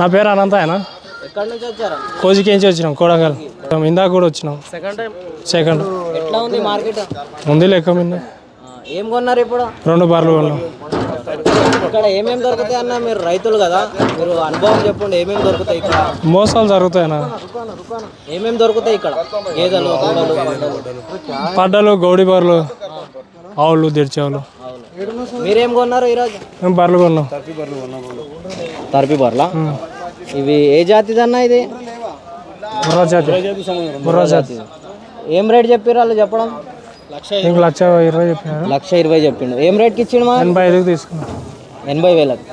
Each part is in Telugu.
నా పేరు అనంత ఆయన. ఎక్కడి నుంచి వచ్చారా? కోజికేంచి వచ్చినాం కోడంగల్. ఇందాక కూడా వచ్చినాం. సెకండ్ టైం సెకండ్ ఎట్లా ఉంది మార్కెట్? ఉంది లెక్క మీద ఏం కొన్నారు ఇప్పుడు? రెండు బార్లు కొన్నాం. ఇక్కడ ఏమేమి దొరుకుతాయి అన్న మీరు రైతులు కదా మీరు అనుభవం చెప్పండి ఏమేమి దొరుకుతాయి ఇక్కడ? మోసాలు జరుగుతాయనా ఏమేమి దొరుకుతాయి ఇక్కడ? గేదెలు దూడలు. పడ్డలు గౌడి బార్లు ఆవులు తెరిచేవాళ్ళు మీరేం కొన్నారు ఈరోజు? మేము బర్రెలు కొన్నాం. తర్పి బర్లా. ఇవి ఏ జాతిది అన్న ఇది? బుర్రా జాతి బుర్రా జాతి ఏం రేట్ చెప్పారు వాళ్ళు చెప్పడం? లక్ష ఇరవై లక్ష ఇరవై చెప్పిండు. ఏం రేట్కి ఇచ్చిండు మా ఎనభై ఐదుకి తీసుకున్నాం. ఎనభై వేలకు.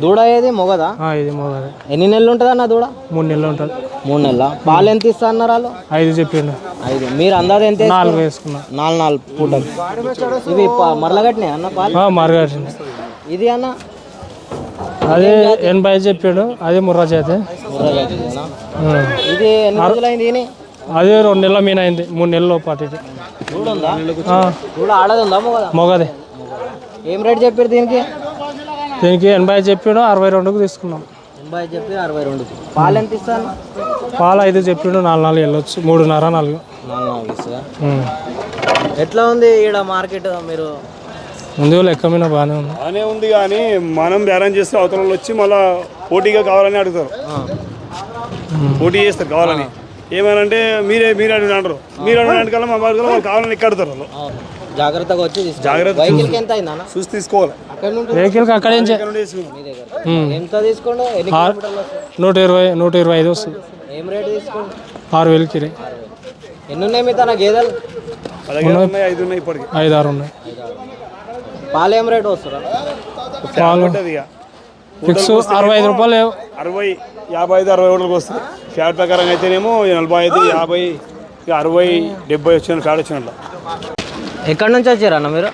దూడ ఏది? మొగదా? ఇది మోగది. ఎన్ని నెలలు ఉంటుంది అన్న దూడ? మూడు నెలలు ఉంటుంది. మూడు నెలల? పాలు ఎంత ఇస్తా అన్నారు వాళ్ళు? ఐదు చెప్పిండు. ఐదు. మీరు అందాది ఎంత? నాలుగు వేసుకున్నా. నాలుగు నాలుగు పూటలు ఇవి ప- మరలగట్టినాయి అన్న పాలు? ఇది అన్న? అదే ఎనభై ఐదు చెప్పిండు అదే ముర్రా. ఇది రోజులైంది ఈయన? అదే రెండు నెలల మీన అయింది మూడు నెలలు పాటు మొగదా? ఏం రేట్ చెప్పారు దీనికి? దీనికి ఎనభై ఐదు చెప్పిండు అరవై రెండుకు తీసుకున్నాం. ఎనభై చెప్పి అరవై రెండు పాలు ఎంత ఇస్తాను? పాలు ఐదు చెప్పిండు నాలుగు నాలుగు వెళ్ళొచ్చు మూడున్నర నాలుగు. నాలుగు నాలుగు. ఎట్లా ఉంది ఈడ మార్కెట్ మీరు? ముందు లెక్క మీద బాగానే ఉంది. బాగానే ఉంది కానీ మనం బేరం చేస్తే అవతల వాళ్ళు వచ్చి మళ్ళా పోటీగా కావాలని అడుగుతారు. పోటీ చేస్తారు కావాలని. ఏమనంటే మీరే మీరే అడిగిన అంటారు. మీరు అడిగిన కల్లా మా మార్గంలో వాళ్ళు కావాలని ఎక్కడ అడుగుతారు వాళ్ళు. జాగ్రత్తగా వచ్చి జాగ్రత్త ఎంత అయింది చూసి తీసుకోవాలి. అక్కడ నుండి వెహికల్కి అక్కడే ఎంత తీసుకోండి నూట ఇరవై నూట ఇరవై ఐదు వస్తుంది. ఏం రేట్ తీసుకోండి ఆరు వేలకి. ఎన్ని ఉన్నాయి మీ తన గేదెలు ఐదు ఆరు ఉన్నాయి. పాలు ఏం రేట్ వస్తుందా? పాలు ఉంటుంది ఇక. ఫిక్స్ అరవై ఐదు రూపాయలు అరవై యాభై ఐదు అరవై ఒకటికి వస్తుంది. ఫ్యాట్ ప్రకారం అయితేనేమో నలభై ఐదు యాభై ఇక అరవై డెబ్బై వచ్చిన ఫ్యాట్ వచ్చినట్లు ఎక్కడి నుంచి వచ్చారు అన్న మీరు?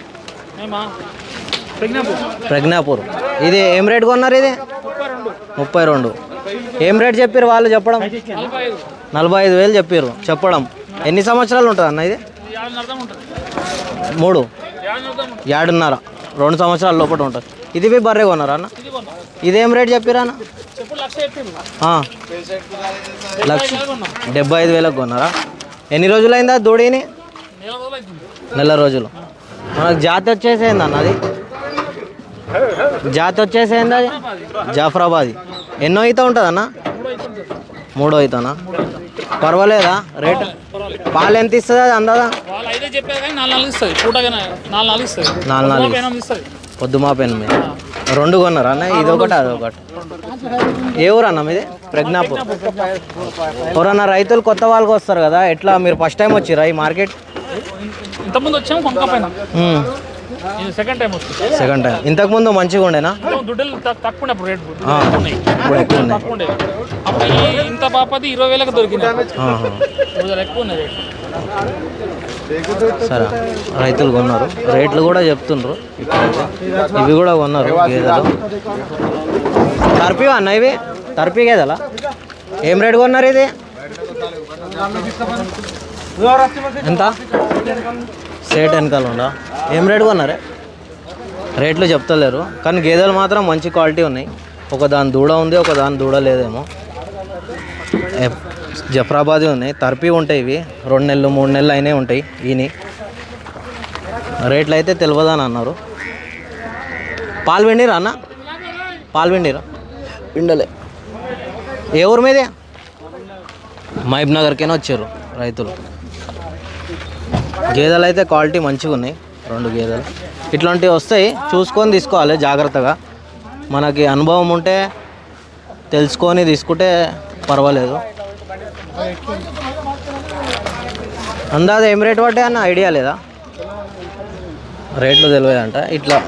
ప్రజ్ఞాపూర్. ఇది ఏం రేట్ కొన్నారు ఇది? ముప్పై రెండు. ఏం రేట్ చెప్పారు వాళ్ళు చెప్పడం? నలభై ఐదు వేలు చెప్పారు చెప్పడం. ఎన్ని సంవత్సరాలు ఉంటుంది అన్న ఇది మూడు. ఏడున్నర రెండు సంవత్సరాల లోపల ఉంటుంది. ఇది మీ బర్రె కొన్నారా అన్న? ఇదేం రేట్ చెప్పారా అన్న. లక్ష డెబ్బై ఐదు వేలకు కొన్నారా? ఎన్ని రోజులైందా దూడిని? నెల రోజులు మనకు జాతి వచ్చేసేంది అన్న అది? జాతి వచ్చేసేంది అది? జాఫరాబాద్. ఎన్నో అయితే ఉంటుంది. అన్న మూడో అవుతానా పర్వాలేదా? రేట్? పాలు ఎంత ఇస్తుంది అది అందదా? వాళ్ళు అయితే చెప్పేది కానీ నాలుగు నాలుగు ఇస్తుంది. పూటగా నాలుగు నాలుగు ఇస్తుంది. నాలుగు నాలుగు ఎనిమిది ఇస్తుంది. పొద్దు మా పెన్ మీద రెండు కొన్నారా అన్న? ఇది ఒకటి అది ఒకటి. ఏ ఊరు అన్న మీది? ప్రజ్ఞాపూర్. ఎవరన్నా రైతులు కొత్త వాళ్ళకి వస్తారు కదా ఎట్లా మీరు ఫస్ట్ టైం వచ్చిరా ఈ మార్కెట్? ఇంతకుముందు వచ్చాము సెకండ్ టైం వస్తుంది. సెకండ్ టైం ఇంతకుముందు మంచిగా ఉండేనా? దుడ్డలు తక్కువ రేట్ ఇప్పుడు ఎక్కువ ఉన్నాయి. అప్పుడు ఇంత పాపది ఇరవై వేలకు దొరికింది. ఆహా. రోజులు ఎక్కువ ఉన్నాయి రేట్ సరే రైతులు కొన్నారు. రేట్లు కూడా చెప్తుండ్రు ఇవి కూడా కొన్నారు గేదెలు. తర్పి అన్న ఇవి? తర్పి గేదెలా? ఏం రేట్ కొన్నారు ఇది? ఎంత? సేట్ వెనకాల ఉందా? ఏం రేట్ కొన్నారే? రేట్లు చెప్తలేరు కానీ గేదెలు మాత్రం మంచి క్వాలిటీ ఉన్నాయి. ఒక దాని దూడ ఉంది ఒక దాని దూడ లేదేమో. జఫ్రాబాదీ ఉన్నాయి తర్పి ఉంటాయి ఇవి. రెండు నెలలు మూడు నెలలు అయినా ఉంటాయి ఈని. రేట్లు అయితే తెలియదని అన్నారు. పాలు పిండిరా అన్న? పాలు పిండిరా? పిండలే. ఏ ఊరు మీదే? మహబ్ నగర్కైనా వచ్చారు రైతులు? గేదెలు అయితే క్వాలిటీ మంచిగా ఉన్నాయి రెండు గేదెలు. ఇట్లాంటివి వస్తాయి చూసుకొని తీసుకోవాలి జాగ్రత్తగా. మనకి అనుభవం ఉంటే తెలుసుకొని తీసుకుంటే పర్వాలేదు. అందాజ ఏం రేట్ పడ్డాయి అన్న? ఐడియా లేదా? రేట్లు తెలియదంట. ఇట్లా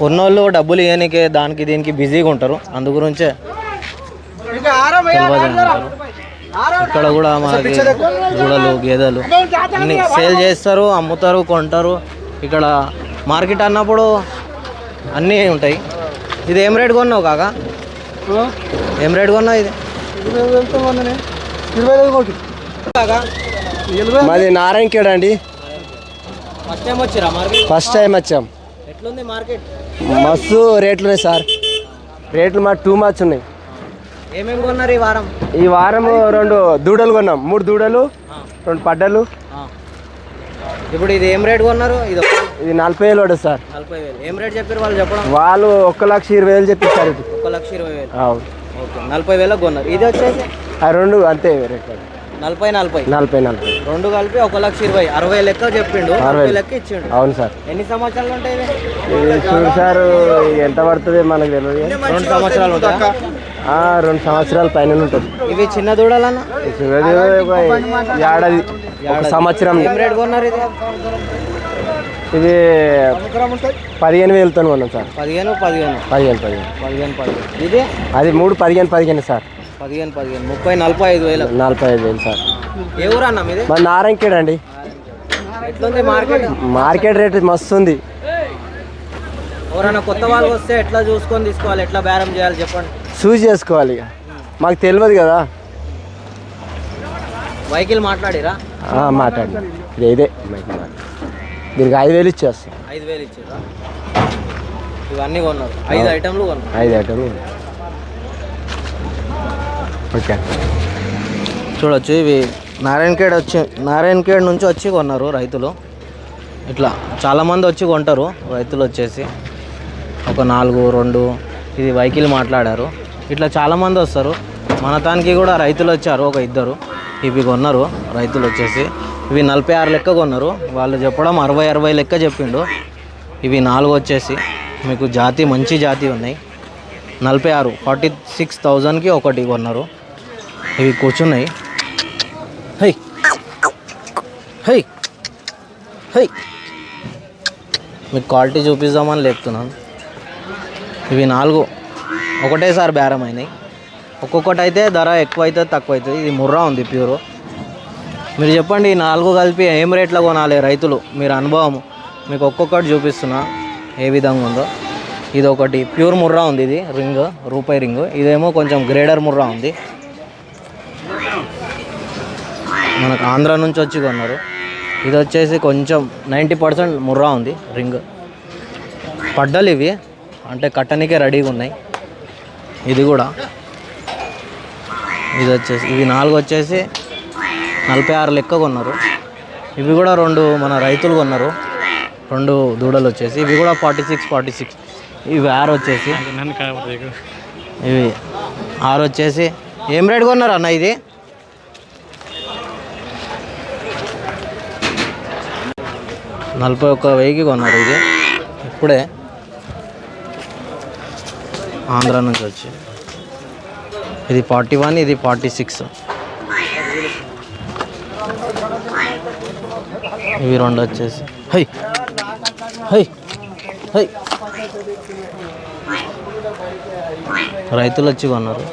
కొన్నోళ్ళు డబ్బులు ఇవ్వనికే దానికి దీనికి బిజీగా ఉంటారు. అందు గురించే తెలియదు ఇక్కడ కూడా మనకి దూడలు గేదెలు అన్ని సేల్ చేస్తారు అమ్ముతారు కొంటారు. ఇక్కడ మార్కెట్ అన్నప్పుడు అన్నీ ఉంటాయి. ఇది ఏం రేట్ కొన్నావు కాక? ఏం రేట్ కొన్నావు ఇది? మాది నారాయణఖేడ్ అండి. ఫస్ట్ టైం వచ్చిరా మార్కెట్? ఫస్ట్ టైం వచ్చాం. ఎట్లుంది మార్కెట్? మస్తు రేట్లు ఉన్నాయి సార్. రేట్లు మా టూ మచ్ ఉన్నాయి. ఏమేమి కొన్నారు ఈ వారం? ఈ వారం రెండు దూడలు కొన్నాం. మూడు దూడలు రెండు పడ్డలు. ఇప్పుడు ఇది ఏం రేట్ కొన్నారు? ఇది ఇది నలభై వేలు పడదు సార్. నలభై వేలు. ఏం రేట్ చెప్పారు వాళ్ళు చెప్పడం? వాళ్ళు ఒక్క లక్ష ఇరవై వేలు చెప్పిస్తారు ఇది. ఒక లక్ష ఇరవై వేలు. అవును. ఓకే. నలభై వేలకు కొన్నారు. ఇది వచ్చేసి? ఆ రెండు అంతే రేట్ నలభై నలభై. నలభై నలభై. రెండు కలిపి ఒక లక్ష ఇరవై. అరవై లెక్క చెప్పిండు. అరవై లెక్క. ఇచ్చిండు. అవును సార్. ఎన్ని సంవత్సరాలు ఉంటాయి చూడు సార్ ఎంత పడుతుంది మనకు తెలియదు. రెండు సంవత్సరాలు ఉంటాయా? రెండు సంవత్సరాల పైన ఉంటుంది. ఇవి చిన్న దూడలన్నా? ఏడాది ఒక సంవత్సరం. ఏం రేట్ కొన్నారు ఇది? ఇది పదిహేను వేలతో కొన్నాం సార్. పదిహేను పదిహేను. పదిహేను పదిహేను. పదిహేను పదిహేను. ఇది? అది మూడు పదిహేను పదిహేను సార్. పదిహేను పదిహేను. ముప్పై నలభై ఐదు వేలు. నలభై ఐదు వేలు సార్. ఏ ఊరు అన్న మీది? మరి నారాయణకేడ్ అండి. ఎట్లుంది మార్కెట్? మార్కెట్ రేట్ మస్తు ఉంది. ఎవరైనా కొత్త వాళ్ళు వస్తే ఎట్లా చూసుకొని తీసుకోవాలి? ఎట్లా బేరం చేయాలి చెప్పండి. చూస్ చేసుకోవాలి. ఇక మాకు తెలియదు కదా. వెహికల్ మాట్లాడిరా? ఆ, మాట్లాడండి ఇది ఇదే. మాట్లాడు. దీనికి ఐదు వేలు ఇచ్చేస్తాం. ఐదు వేలు ఇచ్చిరా? ఇవన్నీ కొన్నారు. ఐదు ఐటమ్లు కొన్నారు. ఐదు ఐటమ్ ఓకే. చూడొచ్చు ఇవి నారాయణఖేడ్ వచ్చి నారాయణఖేడ్ నుంచి వచ్చి కొన్నారు రైతులు. ఇట్లా చాలామంది వచ్చి కొంటారు. రైతులు వచ్చేసి ఒక నాలుగు రెండు ఇది వెహికల్ మాట్లాడారు. ఇట్లా చాలామంది వస్తారు. మన తానికి కూడా రైతులు వచ్చారు ఒక ఇద్దరు. ఇవి కొన్నారు రైతులు వచ్చేసి. ఇవి నలభై ఆరు లెక్క కొన్నారు. వాళ్ళు చెప్పడం అరవై అరవై లెక్క చెప్పిండు. ఇవి నాలుగు వచ్చేసి. మీకు జాతి మంచి జాతి ఉన్నాయి. నలభై ఆరు ఫార్టీ సిక్స్ థౌజండ్కి ఒకటి కొన్నారు. ఇవి కూర్చున్నాయి. హై! హై! హై! మీకు క్వాలిటీ చూపిద్దామని లేపుతున్నాను. ఇవి నాలుగు. ఒకటేసారి బేరం అయినాయి ఒక్కొక్కటి అయితే ధర ఎక్కువ అవుతుంది తక్కువ అవుతుంది ఇది ముర్రా ఉంది ప్యూర్. మీరు చెప్పండి ఈ నాలుగు కలిపి ఏం రేట్లో కొనాలి రైతులు? మీరు అనుభవం. మీకు ఒక్కొక్కటి చూపిస్తున్నా ఏ విధంగా ఉందో. ఇది ఒకటి ప్యూర్ ముర్రా ఉంది ఇది. రింగ్ రూపాయి రింగ్. ఇదేమో కొంచెం గ్రేడర్ ముర్రా ఉంది. మనకు ఆంధ్ర నుంచి వచ్చి కొన్నారు. ఇది వచ్చేసి కొంచెం నైంటీ పర్సెంట్ ముర్రా ఉంది రింగ్. పడ్డలు ఇవి. అంటే కట్టనికే రెడీగా ఉన్నాయి. ఇది కూడా. ఇది వచ్చేసి ఇవి నాలుగు వచ్చేసి నలభై ఆరు లెక్క కొన్నారు. ఇవి కూడా రెండు మన రైతులు కొన్నారు. రెండు దూడలు వచ్చేసి ఇవి కూడా ఫార్టీ సిక్స్ ఫార్టీ సిక్స్ ఇవి ఆరు వచ్చేసి. ఇవి ఆరు వచ్చేసి. ఏం రేట్ కొన్నారు అన్న ఇది? నలభై ఒక్క వెయ్యికి కొన్నారు ఇది. ఇప్పుడే ఆంధ్ర నుంచి వచ్చి. ఇది ఫార్టీ వన్ ఇది ఫార్టీ సిక్స్. ఇవి రెండు వచ్చేసి. హై! హై! హై! రైతులు వచ్చి కొన్నారు.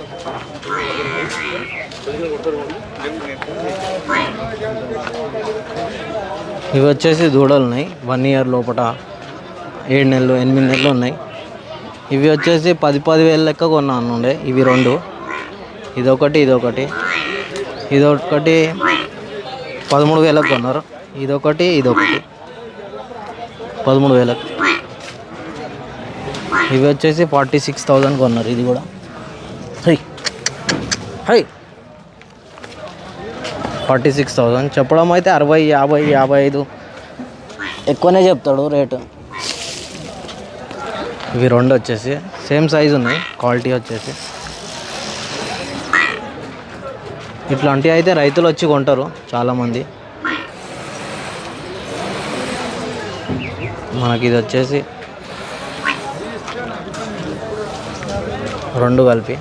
ఇవి వచ్చేసి దూడలు ఉన్నాయి వన్ ఇయర్ లోపల ఏడు నెలలు ఎనిమిది నెలలు ఉన్నాయి. ఇవి వచ్చేసి పది పది వేల లెక్క కొన్నాను ఉండే ఇవి రెండు. ఇదొకటి ఇదొకటి. ఇదొకటి పదమూడు వేలకు కొన్నారు. ఇదొకటి ఇదొకటి. పదమూడు వేలకు. ఇవి వచ్చేసి ఫార్టీ సిక్స్ థౌజండ్ కొన్నారు ఇది కూడా. హై. హై. Forty six thousand. చెప్పడం అయితే అరవై యాభై యాభై ఐదు. ఎక్కువనే చెప్తాడు రేటు. ఇవి రెండు వచ్చేసి. సేమ్ సైజ్ ఉన్నాయి. క్వాలిటీ వచ్చేసి. ఇట్లాంటివి అయితే రైతులు వచ్చి కొంటారు చాలామంది. మనకి ఇది వచ్చేసి రెండు కలిపి.